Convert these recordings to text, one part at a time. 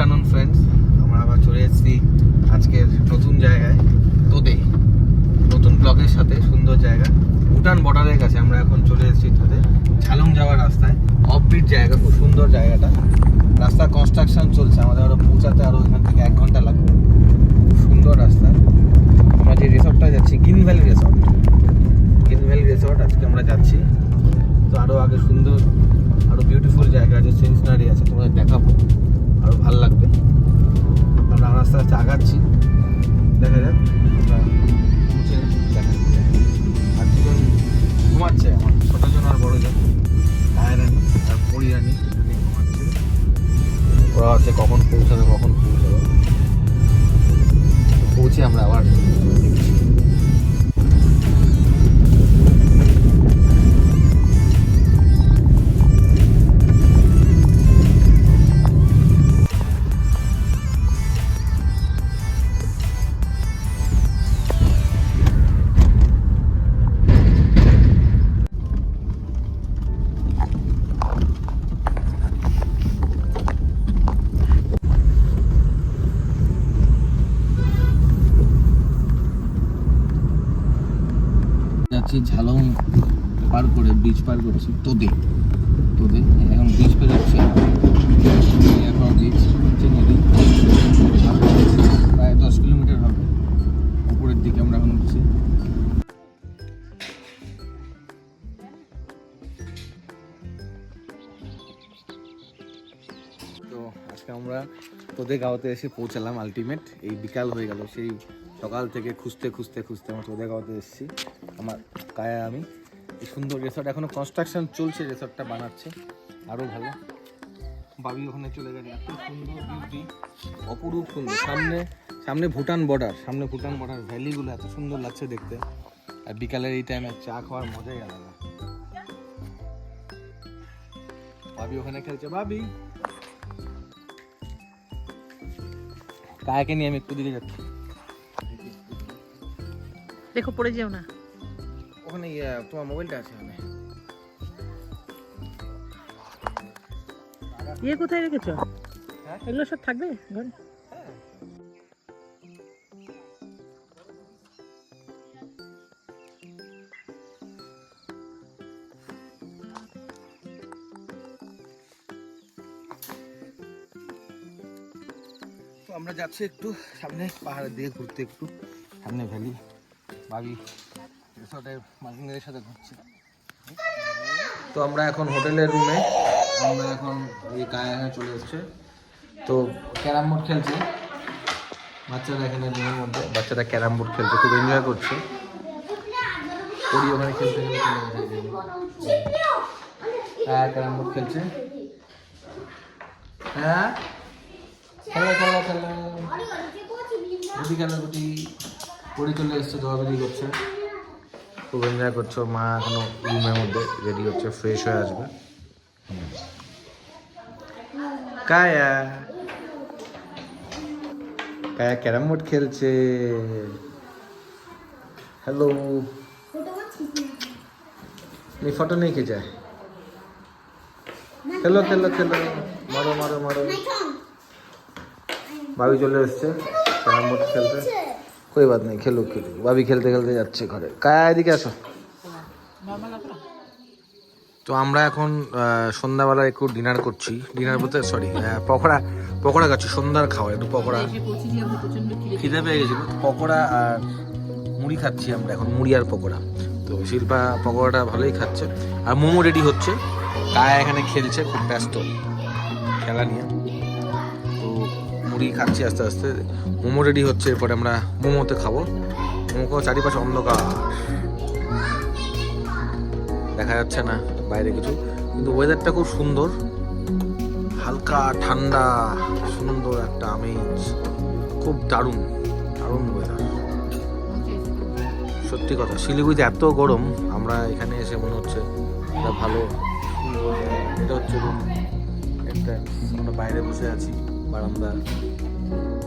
Afternoon friends আমরা আবার চলে এসেছি আজকের নতুন জায়গায় তোদে নতুন ব্লকের সাথে সুন্দর জায়গা। ভুটান বর্ডারের কাছে আমরা এখন চলে এসেছি তোদে ঝালং যাওয়ার রাস্তায়। অফবিট জায়গা, খুব সুন্দর জায়গাটা। রাস্তা কনস্ট্রাকশন চলছে, আমাদের আরও পৌঁছাতে আরও এখান থেকে এক ঘণ্টা লাগবে। সুন্দর রাস্তা। আমরা যে রিসর্টটা যাচ্ছি Green Valley Resort Green Valley Resort আজকে আমরা যাচ্ছি। তো আরও আগে সুন্দর আরও বিউটিফুল জায়গা আছে সিনসিনারি আছে, তোমাদের দেখাবো। আরও ভালো লাগবে। আমরা আস্তে আস্তে আগাচ্ছি। দেখা যাক পৌঁছে দেখা আর দুজন ঘুমাচ্ছে আমার ছোটো জন আর বড় জন। গায়ে আর রানি দুজনেই ঘুমাচ্ছে। ওরা হচ্ছে কখন পৌঁছাবে কখন পৌঁছাবে। পৌঁছে আমরা আবার পার করে ব্রিজ পার করছি তোদে। তোদে, এখন ব্রিজ পের এখন ব্রিজ হচ্ছে নদী প্রায় দশ কিলোমিটার হবে। উপরের দিকে আমরা এখন উঠছি। তো আজকে আমরা তোদের গাঁওতে এসে পৌঁছালাম আলটিমেট এই বিকাল হয়ে গেল, সেই সকাল থেকে খুঁজতে খুঁজতে খুঁজতে আমরা তোদের গাঁওতে এসেছি। আমার কায়া, আমি। সুন্দর রিসর্ট এখনও কনস্ট্রাকশন চলছে রিসর্টটা বানাচ্ছে। আরও ভালো। বাবি ওখানে চলে গেছে এত সুন্দর বিউটি অপরূপ সুন্দর। সামনে সামনে ভুটান বর্ডার সামনে ভুটান বর্ডার ভ্যালিগুলো এত সুন্দর লাগছে দেখতে। আর বিকালের এই টাইমে চা খাওয়ার মজাই আলাদা। বাবি ওখানে খেলছে। বাবি! কায়াকে নিয়ে আমি একটু দিকে যাচ্ছি? দেখো, পড়ে যেও না। ওখানে তোমার মোবাইলটা আছে ওখানে ইয়ে কোথায় রেখেছো হ্যাঁ? এগুলো সব থাকবে ঘরে? আমরা যাচ্ছি একটু সামনে পাহাড়ের দিকে ঘুরতে একটু সামনে ভ্যালি ভাবি রিসর্টের মালিকদের সাথে ঘুরছি। তো আমরা এখন হোটেলের রুমে আমরা এখন এই গায়ে চলে এসছে। তো ক্যারাম বোর্ড খেলছে। বাচ্চারা এখানে রুমের মধ্যে। বাচ্চারা ক্যারাম বোর্ড খেলছে খুব এনজয় করছে। পরি ওখানে খেলতে। হ্যাঁ ক্যারাম বোর্ড খেলছে। হ্যাঁ? খেলো খেলো খেলো। গুটি খেলো গুটি পড়ি চলে এসছে দৌড়াদৌড়ি করছে। খুব এনজয় করছে ওর মা এখনো রুমের মধ্যে রেডি হচ্ছে ফ্রেশ হয়ে আসবে হুম। কায়া কায়া ক্যারাম বোর্ড খেলছে হ্যালো नहीं फोटो नहीं खींचा है খেলো খেলো খেলো মারো মারো মারো ভাবি চলে এসছে ক্যারাম বোর্ড কই বাত নেই খেলুক খেলুক ভাবি খেলতে খেলতে যাচ্ছে ঘরে কায়া এদিকে আসো তো আমরা এখন সন্ধ্যাবেলা একটু ডিনার করছি। ডিনার বলতে সরি পকোড়া পকোড়া খাচ্ছি, সন্ধ্যার খাওয়া, একটু পকোড়া। খিদে পেয়ে গেছিল। পকোড়া আর মুড়ি খাচ্ছি আমরা এখন, মুড়ি আর পকোড়া। তো শিল্পা পকোড়াটা ভালোই খাচ্ছে। আর মোমো রেডি হচ্ছে। কায়া এখানে খেলছে, খুব ব্যস্ত। খেলা নিয়ে। মুড়ি খাচ্ছি আস্তে আস্তে। মোমো রেডি হচ্ছে, এরপরে আমরা মোমোতে খাব। মোমো চারিপাশে অন্ধকার। দেখা যাচ্ছে না বাইরে কিছু। কিন্তু ওয়েদারটা খুব সুন্দর। হালকা, ঠান্ডা, সুন্দর একটা আমেজ। খুব দারুণ দারুণ ওয়েদার সত্যি কথা, শিলিগুড়িতে এত গরম, আমরা এখানে এসে মনে হচ্ছে এটা ভালো। এটা হচ্ছে রুম একটা বাইরে বসে আছি। বারান্দা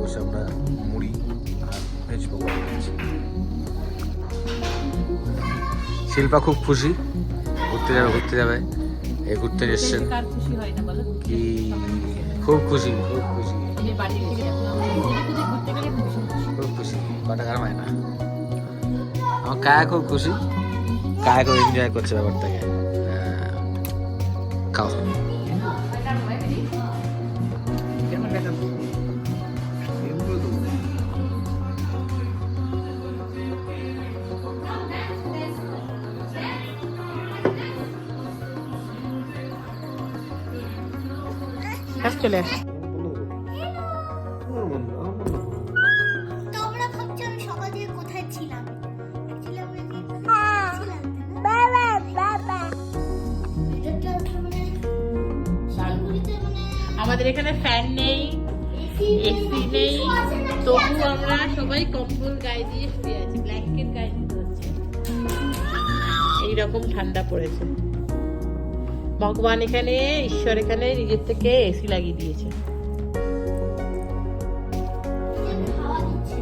বসে আমরা মুড়ি আর ভেজ পকোড়া খাচ্ছি। শিল্পা খুব খুশি। ঘুরতে যাবে ঘুরতে যাবে। এই ঘুরতে এসছেন। কার হয় কি? খুব খুশি খুব খুশি। খুব খুশি। কটা গার মায় না। আমার কায়া খুব খুশি। কায়া খুব এনজয় করছে ব্যাপারটাকে। হ্যাঁ। খাও। শিলিগুড়িতে মানে আমাদের এখানে ফ্যান নেই এসি নেই? তবু আমরা সবাই কম্বল গায়ে দিয়ে শুয়ে আছি ব্ল্যাঙ্কেট গায়ে দিতে হচ্ছে এইরকম ঠান্ডা পড়েছে। ভগবান এখানে, ঈশ্বর এখানে নিজের থেকে এসি লাগিয়ে দিয়েছে।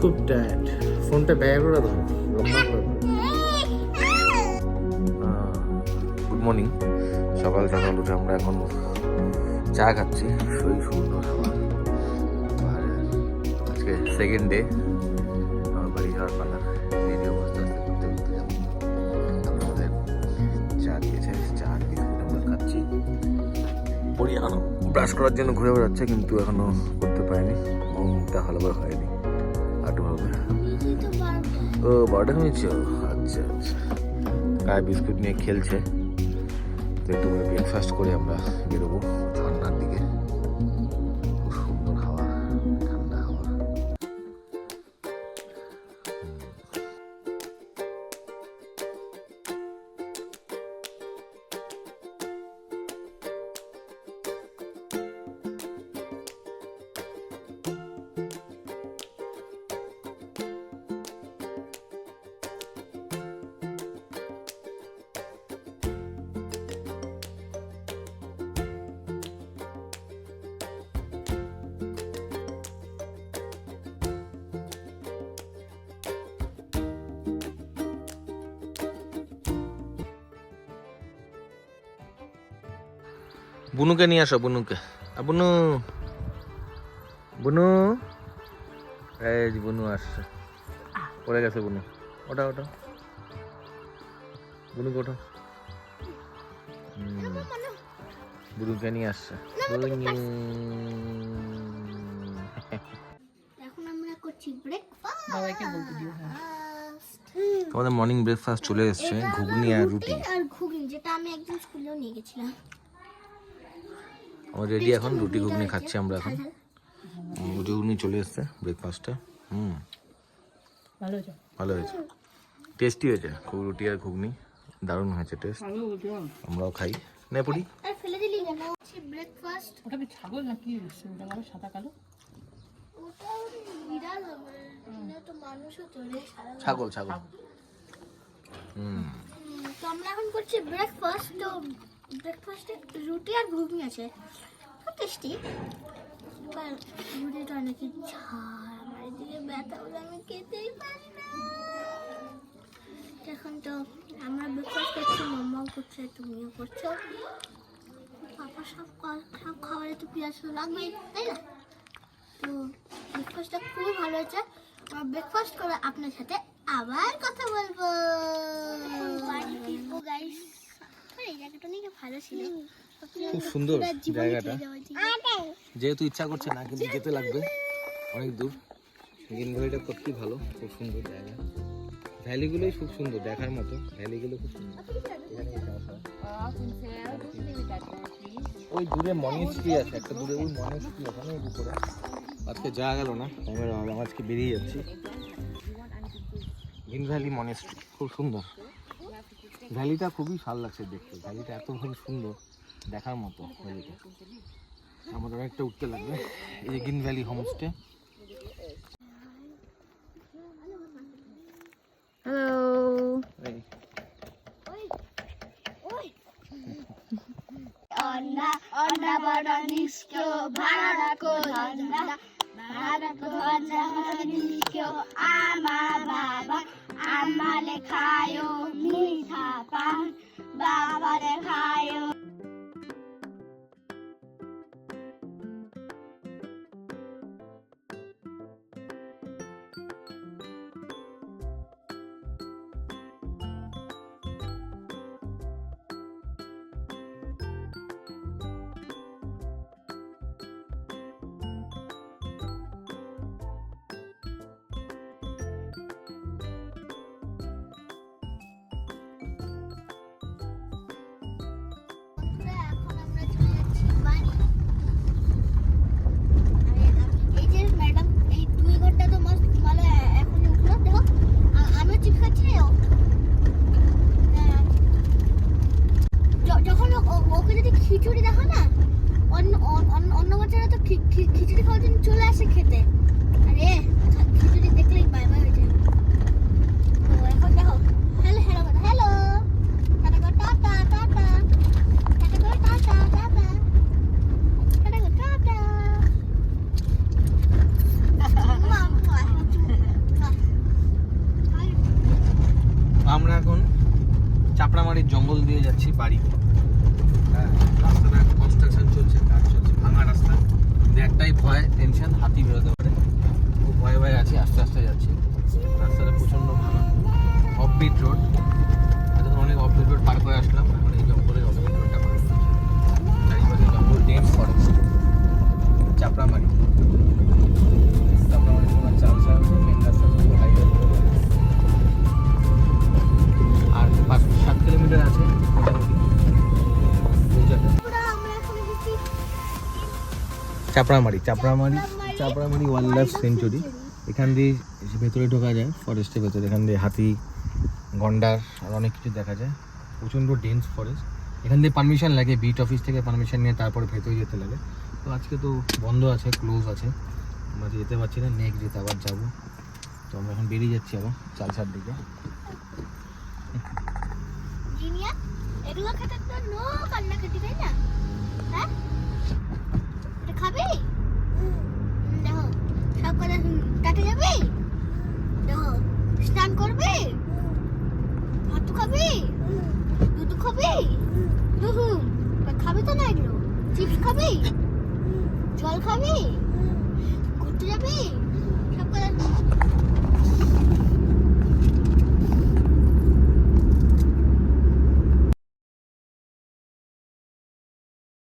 খুব টায়ার্ড ফোনটা ব্যয় করে দাও। গুড মর্নিং সকাল সকাল উঠে আমরা এখন চা খাচ্ছি। সেই সুন্দর আজকে সেকেন্ড ডে আমার বাড়ি যাওয়ার পালা এখনও ব্রাশ করার জন্য ঘুরে বেড়াচ্ছে, কিন্তু এখনও করতে পারিনি। ঘুমটা করে হয়নি। আটু হবে। ও, বারোটা হয়েছে আচ্ছা আচ্ছা। গায়ে বিস্কুট নিয়ে খেলছে। তো একটু ব্রেকফাস্ট করে আমরা। বুনুকে নিয়ে আসো বুনুকে। বুনু। বুনু। এই বুনু আসছে। পড়ে গেছে বুনু। ওটা ওটা বুনুকে ওটা বুনুকে নিয়ে আসছে। বুনু। এখন আমরা করছি ব্রেকফাস্ট বাবাকে বলতে দিও হ্যাঁ। তোমাদের মর্নিং ব্রেকফাস্ট চলে এসছে ঘুগনি আর রুটি আর ঘুগনি যেটা আমি একদিন স্কুলেও নিয়ে গেছিলাম। আমার রেডি এখন রুটি ঘুগনি খাচ্ছি আমরা এখন। উম, রুটি ঘুগনি চলে এসছে ব্রেকফাস্টে হুম। ভালো হয়েছে? ভালো হয়েছে। টেস্টি হয়েছে খুব রুটি আর ঘুগনি। দারুণ হয়েছে টেস্ট আমরাও খাই। নে পড়ি আর ফেলে দিলি কেন? হচ্ছে ব্রেকফাস্ট ওটা কি ছাগল নাকি ওটা সাদা কালো? ছাগল ছাগল। হুম। হুম, তো আমরা এখন করছি ব্রেকফাস্ট তো ব্রেকফাস্টে রুটি আর ঘুগনি আছে। খুব টেস্টি রুটিটা নাকি ঝাল। আমার এদিকে ব্যথা হলে আমি খেতেই পারি না। এখন তো আমরা ব্রেকফাস্ট করছি মাম্মাও করছে, তুমিও করছ। পাপা সব সব খাবারে তো পেঁয়াজ লাগবেই, তাই না? তো ব্রেকফাস্টটা খুবই ভালো হয়েছে। আমরা ব্রেকফাস্ট করে আপনার সাথে আবার কথা বলব। বাড়ি ফিরবো গাইস খুব সুন্দর জায়গাটা। যেহেতু ইচ্ছা করছে না কিন্তু যেতে লাগবে। অনেক দূর। গ্রিন ভ্যালিটা সত্যি ভালো খুব সুন্দর জায়গা। ভ্যালিগুলোই খুব সুন্দর দেখার মতো। ভ্যালিগুলো খুব সুন্দর। ওই দূরে মনেস্ট্রি আছে একটা দূরে ওই মনেস্ট্রি ওখানে ওই উপরে। আজকে যাওয়া গেল না অভাবে আজকে বেরিয়ে যাচ্ছি। গ্রিন ভ্যালি মনেস্ট্রি খুব সুন্দর। ভ্যালিটা খুবই ভালো লাগছে দেখতে। ভ্যালিটা এত খুব সুন্দর দেখার মতো ভ্যালিটা। আমাদের অনেকটা উঠতে লাগবে এই যে গ্রিন ভ্যালি হোমস্টে। অন্না অন্না বড় নিষ্ক ভাড়া রাখো ভাড়া রাখো ধন্না আমা বাবা। আমালে খায়ো মিঠা পান বাবারে খায়ো চলে আসে খেতে। আরে খিচুড়ি দেখলেই বাই বাই হয়ে এখন দেখো হ্যালো হ্যালো হ্যালো টাটা করে টাটা টাটা। টাটা করে টাটা আমরা এখন চাপড়ামারির জঙ্গল দিয়ে যাচ্ছি বাড়ি। হ্যাঁ, রাস্তাটা কনস্ট্রাকশন চলছে কাজ চলছে ভাঙা রাস্তা। একটাই ভয় টেনশন হাতি বেরোতে পারে। খুব ভয়ে ভয়ে আছি, আস্তে আস্তে যাচ্ছি। রাস্তাটা প্রচণ্ড ভালো। অফবিট রোড এখন অনেক অফবিট রোড পার করে আসলাম। এখন এই জঙ্গলের অফবিট রোডটা পার চারিপাশে জঙ্গল dense forest Chapramari. Chapramari Chapramari Chapramari wildlife sanctuary এখান দিয়ে ভেতরে ঢোকা যায় ফরেস্টের ভেতরে। এখান দিয়ে হাতি, গন্ডার আর অনেক কিছু দেখা যায়। প্রচণ্ড ডেন্স ফরেস্ট এখান দিয়ে পারমিশন লাগে বিট অফিস থেকে পারমিশন নিয়ে তারপরে ভেতরে যেতে লাগে। তো আজকে তো বন্ধ আছে ক্লোজ আছে। আমরা যেতে পারছি না নেক্সট যেতে আবার যাব। তো আমরা এখন বেরিয়ে যাচ্ছি আবার চালসার দিকে। হ্যাঁ? খাবি? দেখো, সব কথা কাটে যাবি? দেখো, স্নান করবি? ভাত খাবি? দুধ খাবি? দুধু খাবি তো না এগুলো? চিপস খাবি? জল খাবি? ঘুরতে যাবি? সব কথা